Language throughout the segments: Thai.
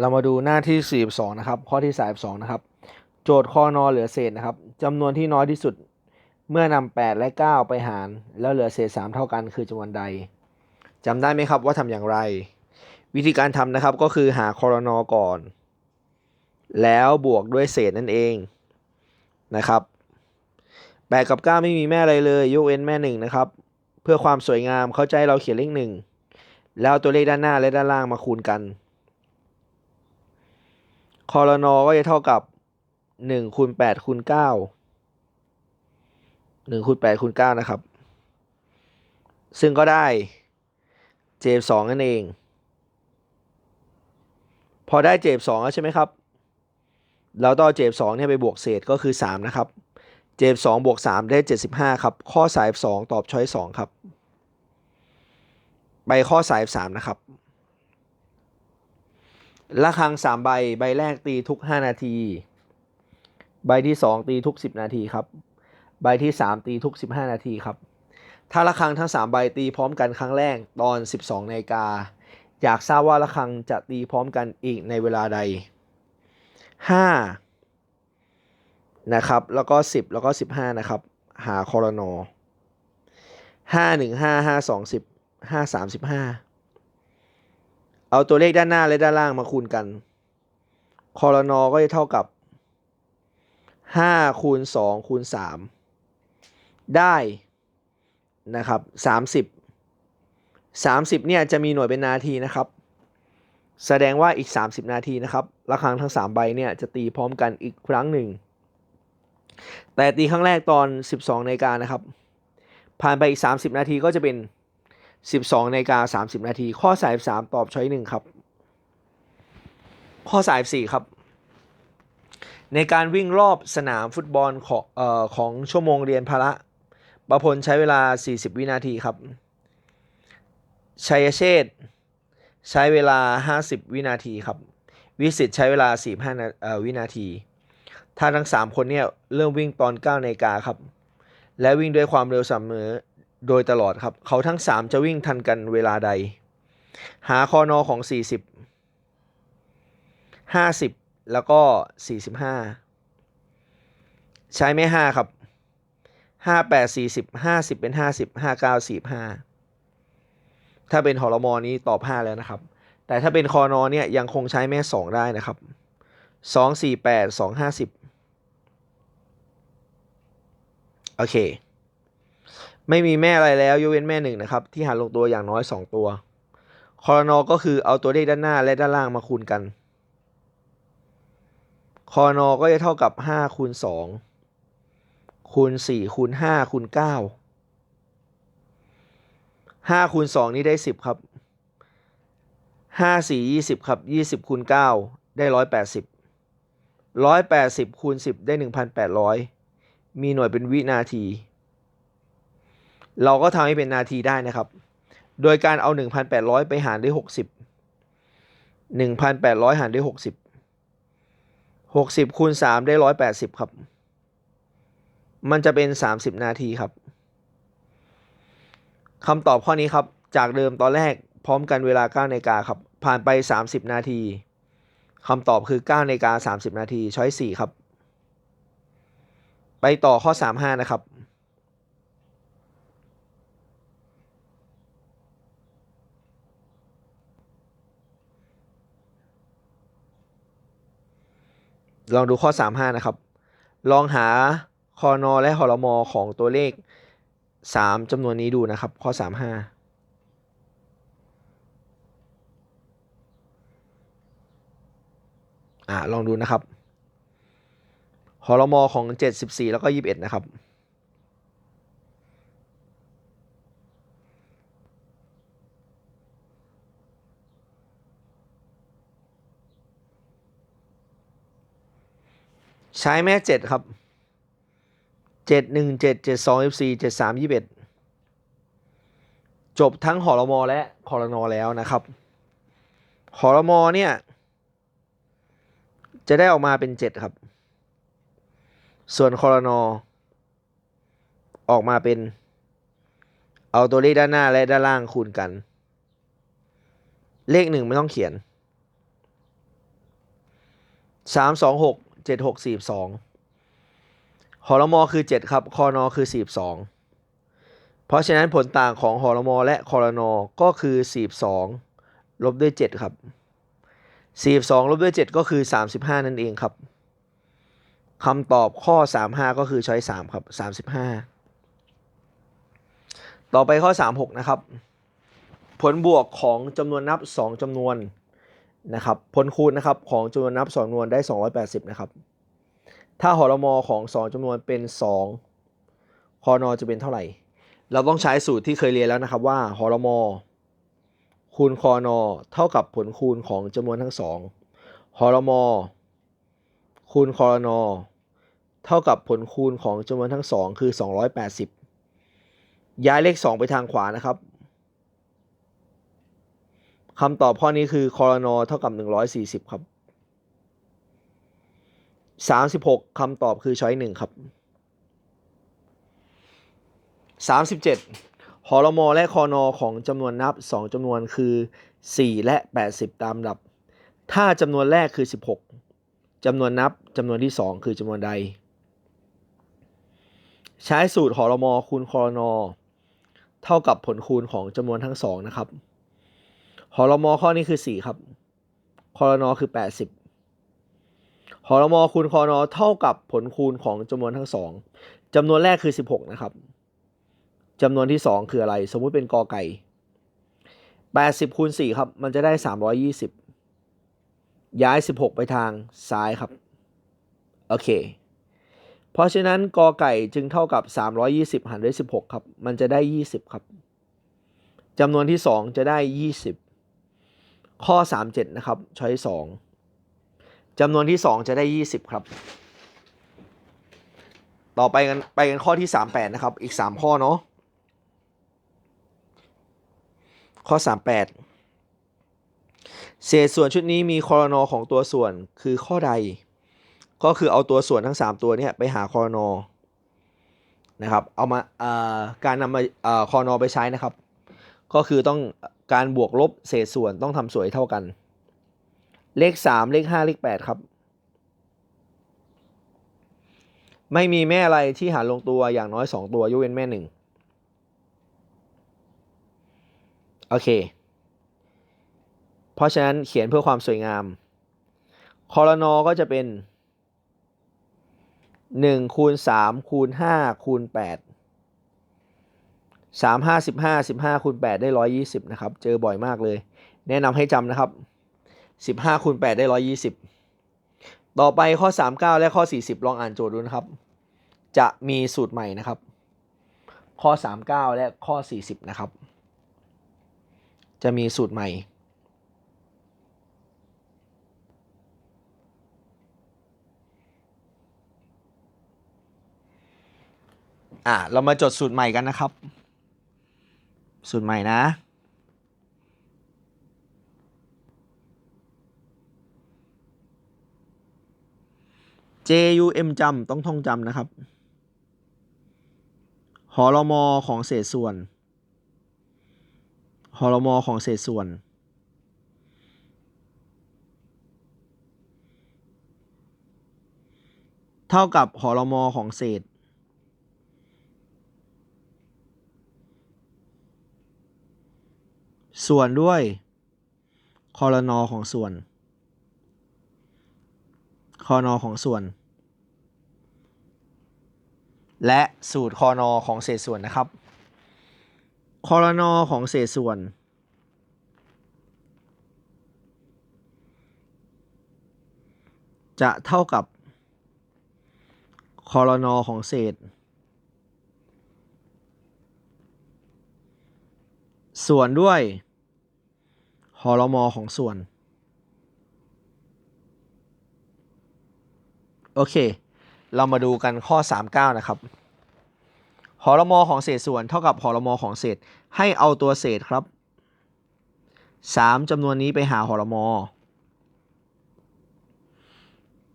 เรามาดูหน้าที่ 42 นะครับ ข้อที่ 32 นะครับ โจทย์ข้อนอเหลือเศษนะครับจำนวนที่น้อยที่สุด เมื่อนำ8และ 9 ไปหาร แล้วเหลือเศษ 3 เท่ากันคือจำนวนใดจำได้ไหมครับว่าทำอย่างไร วิธีการทำนะครับก็คือหาคอรนอก่อน แล้วบวกด้วยเศษนั่นเองนะครับ8กับ 9 ไม่มีแม่อะไรเลยยกเว้นแม่หนึ่งนะครับ เพื่อความสวยงามเข้าใจเราเขียนเลขหนึ่งแล้วตัวเลขด้านหน้าและด้านล่างมาคูณกัน คอรนอก็จะเท่ากับหนึ่งคูณแปดคูณเก้าหนึ่งคูณแปดคูณเก้านะครับ ซึ่งก็ได้เจฟสองนั่นเอง พอได้เจฟสองแล้วใช่ไหมครับ เราต้องเอาเจฟสองเนี่ยไปบวกเศษก็คือสามนะครับ เจฟสองบวกสามได้เจ็ดสิบห้าครับ ข้อสายสองตอบช้อยสองครับใบข้อสายสามนะครับ ละครังสามใบใบแรกตีทุกห้านาที ใบที่สองตีทุกสิบนาทีครับ ใบที่สามตีทุกสิบห้านาทีครับ ถ้าละครังทั้งสามใบตีพร้อมกันครั้งแรกตอนสิบสองนาฬิกาอยากทราบว่าละครังจะตีพร้อมกันอีกในเวลาใดห้านะครับ แล้วก็สิบแล้วก็สิบห้านะครับ หาคอรนอห้าหนึ่งห้าห้าสองสิบห้าสามสิบห้า เอาตัวเลขด้านหน้าและด้านล่างมาคูณกันคอรนอก็จะเท่ากับ5คูณ2คูณ3ได้นะครับ30 30เนี่ยจะมีหน่วยเป็นนาทีนะครับ แสดงว่าอีก 30 นาทีนะครับระฆังทั้ง 3 ใบเนี่ยจะตีพร้อมกันอีกครั้งหนึ่ง แต่ตีครั้งแรกตอน 12นาฬิกานะครับ ผ่านไปอีก 30 นาทีก็จะเป็น 12นาฬิกา30 นาที ข้อสาย3ตอบช้อยหนึ่งครับ ข้อสาย4ครับ ในการวิ่งรอบสนามฟุตบอลของออของชั่วโมงเรียนพละประพลใช้เวลา 40 วินาทีครับ ชัยเชษใช้เวลา 50 วินาทีครับ วิสิตใช้เวลา 45 วินาที ถ้าทั้ง 3 คนเนี่ยเริ่มวิ่งตอน9นาฬิกาครับ และวิ่งด้วยความเร็วเสมอ โดยตลอดครับ เขาทั้ง 3 จะวิ่งทันกันเวลาใด หาคอนอของ 40 50 แล้วก็ 45 ใช้ไม่5ครับ 58 40 50 เป็น 50 59 45 ถ้าเป็นหอรมอนี้ตอบ 5 แล้วนะครับ แต่ถ้าเป็นคอนอเนี่ยยังคงใช้แม่ 2 ได้นะครับ 2 4 8 2 50 โอเค ไม่มีแม่อะไรแล้วยกเว้นแม่หนึ่งนะครับ ที่หารลงตัวอย่างน้อย 2 ตัวคอรนอก็คือเอาตัวเลขด้านหน้าและด้านล่างมาคูณกันคอนอก็จะเท่ากับ5คูณ2คูณ4คูณ5คูณ9 5คูณ2นี่ได้ 10 ครับ 5 4 20 ครับ 20คูณ9ได้ 180 180คูณ10 ได้ 1,800 มีหน่วยเป็นวินาที เราก็ทำให้เป็นนาทีได้นะครับ โดยการเอา 1,800 ไปหารด้วย 60 1,800 หารด้วย 60 60คูณ3ได้ 180 ครับ มันจะเป็น 30 นาทีครับคำตอบข้อนี้ครับ จากเดิมตอนแรกพร้อมกันเวลา9นาฬิกาครับ ผ่านไป 30 นาทีคำตอบคือ9นาฬิกา30 นาทีช้อย4ครับ ไปต่อข้อ 35 นะครับ ลองดูข้อ 35 นะครับ ลองหาคอนอและหอรมอของตัวเลข 3จำนวนนี้ดูนะครับ ข้อ 35อ่าลองดูนะครับหอรมอของ 74 แล้วก็ 21 นะครับ ใช้แม่เจ็ดครับเจ็ดหนึ่งเจ็ดเจ็ดสองสี่เจ็ดสามยี่สิบเอ็ดจบทั้งหอรมอและคอรนอแล้วนะครับหอรมอเนี่ย จะได้ออกมาเป็นเจ็ดครับ ส่วนคอรนอออกมาเป็น เอาตัวเลขด้านหน้าและด้านล่างคูณกัน เลขหนึ่งไม่ต้องเขียนสามสองหก เจ็ดหกสี่สองหอรมอคือเจ็ดครับคอนอคือสี่สองเพราะฉะนั้นผลต่างของหอรมอและคอรนอก็คือสี่สองลบด้วยเจ็ดครับสี่สองลบด้วยเจ็ดก็คือสามสิบห้านั่นเองครับคำตอบข้อสามห้าก็คือช้อยสามครับสามสิบห้าต่อไปข้อสามหกนะครับ ผลบวกของจำนวนนับสองจำนวน นะครับผลคูณนะครับของจำนวนนับ2จำนวนได้ 280 นะครับ ถ้าหอรมอของ 2จำนวนเป็น 2 คอนอจะเป็นเท่าไหร่ เราต้องใช้สูตรที่เคยเรียนแล้วนะครับว่าหอรมอคูณคอนอเท่ากับผลคูณของจำนวนทั้งสองหอรมอคูณคอนอเท่ากับผลคูณของจำนวนทั้งสองคือ 280 ย้ายเลข 2 ไปทางขวานะครับ คำตอบข้อนี้คือคอรนอเท่ากับ 140 ครับ 36คำตอบคือช้อยหนึ่งครับ 37หอรมอและคอนอของจำนวนนับ 2จำนวนคือ 4 และ 80 ตามลำดับ ถ้าจำนวนแรกคือ 16จำนวนนับจำนวนที่ 2 คือจำนวนใด ใช้สูตรหอรมอคูณคอรนอเท่ากับผลคูณของจำนวนทั้งสองนะครับ หอรมอข้อนี้คือ4ครับคอรนอคือ80หอรมอคูณคอรนอเท่ากับผลคูณของจำนวนทั้งสองจำนวนแรกคือ16นะครับจำนวนที่2คืออะไร สมมุติเป็นกอไก่80คูณ4ครับ มันจะได้320ย้าย16ไปทางซ้ายครับ โอเค เพราะฉะนั้นกอไก่จึงเท่ากับ320หารด้วย16ครับ มันจะได้20ครับจำนวนที่2จะได้20 ข้อ 37 นะครับ ช้อย2จำนวนที่ 2 จะได้ 20 ครับ ต่อไปกันไปกันข้อที่ 38 นะครับ อีก 3 ข้อเนาะ ข้อ 38 เศษส่วนชุดนี้มีคอรนอของตัวส่วนคือข้อใด ก็คือเอาตัวส่วนทั้ง 3 ตัวเนี้ไปหาคอรนอนะครับ เอามาการนำมาคอรนอไปใช้นะครับ ก็คือต้อง การบวกลบเศษส่วนต้องทำสวนให้เท่ากัน เลข 3 เลข 5 เลข 8 ครับ ไม่มีแม่อะไรที่หารลงตัวอย่างน้อย 2 ตัวยกเว้นแม่ 1 โอเค เพราะฉะนั้นเขียนเพื่อความสวยงามคอรนอก็จะเป็น 1 คูณ 3 คูณ 5 คูณ 8 สามห้าสิบห้าสิบห้าคูณแปดได้ร้อยยี่สิบนะครับ เจอบ่อยมากเลย แนะนำให้จำนะครับสิบห้าคูณแปดได้ร้อยยี่สิบต่อไปข้อสามเก้าและข้อสี่สิบลองอ่านโจทย์ดูนะครับ จะมีสูตรใหม่นะครับ ข้อสามเก้าและข้อสี่สิบนะครับ จะมีสูตรใหม่อะเรามาจดสูตรใหม่กันนะครับ สูตรใหม่นะ JUM จำต้องท่องจำนะครับ หอรมอของเศษส่วน หอรมอของเศษส่วน เท่ากับหอรมอของเศษ ส่วนด้วยคอรนอของส่วนคอนอของส่วน และสูตรคอนอของเศษส่วนนะครับคอรนอของเศษส่วน จะเท่ากับคอรนอของเศษ ส่วนด้วย หอรมอของส่วน โอเค เรามาดูกันข้อ 39 นะครับหอรมอของเศษส่วนเท่ากับหอรมอของเศษ ให้เอาตัวเศษครับ 3จำนวนนี้ไปหาหอรมอ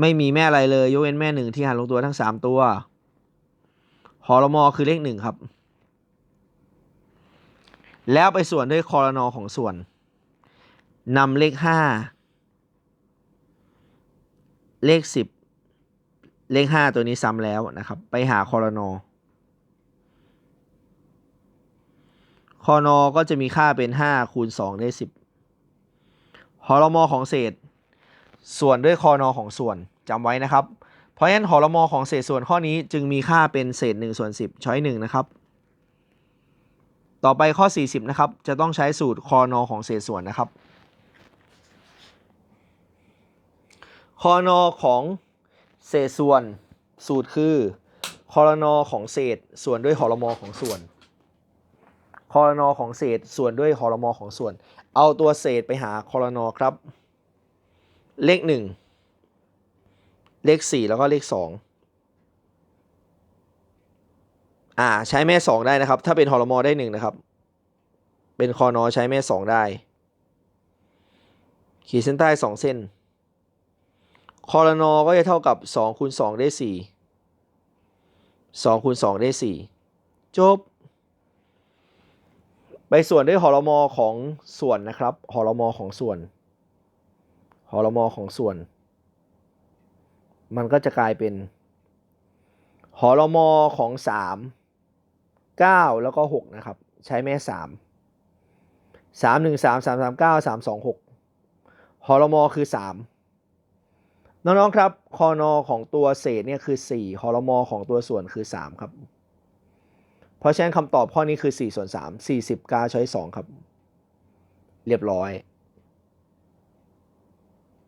ไม่มีแม่อะไรเลย ยกเว้นแม่หนึ่งที่หารลงตัวทั้ง 3 ตัวหอรมอคือเลขหนึ่งครับ แล้วไปส่วนด้วยคอรนอของส่วน นำเลข5เลขสิบเลขห้าตัวนี้ซ้ำแล้วนะครับ ไปหาคอรนอคอนอก็จะมีค่าเป็นห้าคูณสองได้สิบหอรมอของเศษ ส่วนด้วยคอนอของส่วนจำไว้นะครับ เพราะฉะนั้นหอรมอของเศษส่วนข้อนี้จึงมีค่าเป็นเศษ1ส่วน10 ช้อย1นะครับ ต่อไปข้อ 40 นะครับ จะต้องใช้สูตรคอนอของเศษส่วนนะครับ คอนอของเศษส่วนสูตรคือคอรนอของเศษส่วนด้วยหอรมอของส่วนคอรนอของเศษส่วนด้วยหอรมอของส่วน เอาตัวเศษไปหาคอรนอครับ เลข1เลข4แล้วก็เลข2อ่าใช้แม่2ได้นะครับ ถ้าเป็นหอรมอได้1นะครับ เป็นคอนอใช้แม่2ได้ ขีดเส้นใต้2เส้น คอรนอก็จะเท่ากับ2คูณ2ได้ 4 2คูณ2ได้ 4 จบ ไปส่วนด้วยหอรมอของส่วนนะครับหอรมอของส่วนหอรมอของส่วน มันก็จะกลายเป็นหอรมอของ 3 9 แล้วก็ 6 นะครับ ใช้แม่ 3 3 1 3 3 3 9 3 2 6หอรมอคือ 3 น้องๆครับคอนอของตัวเศษเนี่ยคือ4ฮอรมอของตัวส่วนคือ 3 ครับ เพราะฉะนั้นคำตอบข้อนี้คือ4ส่วน3 40กาช้อย2ครับ เรียบร้อย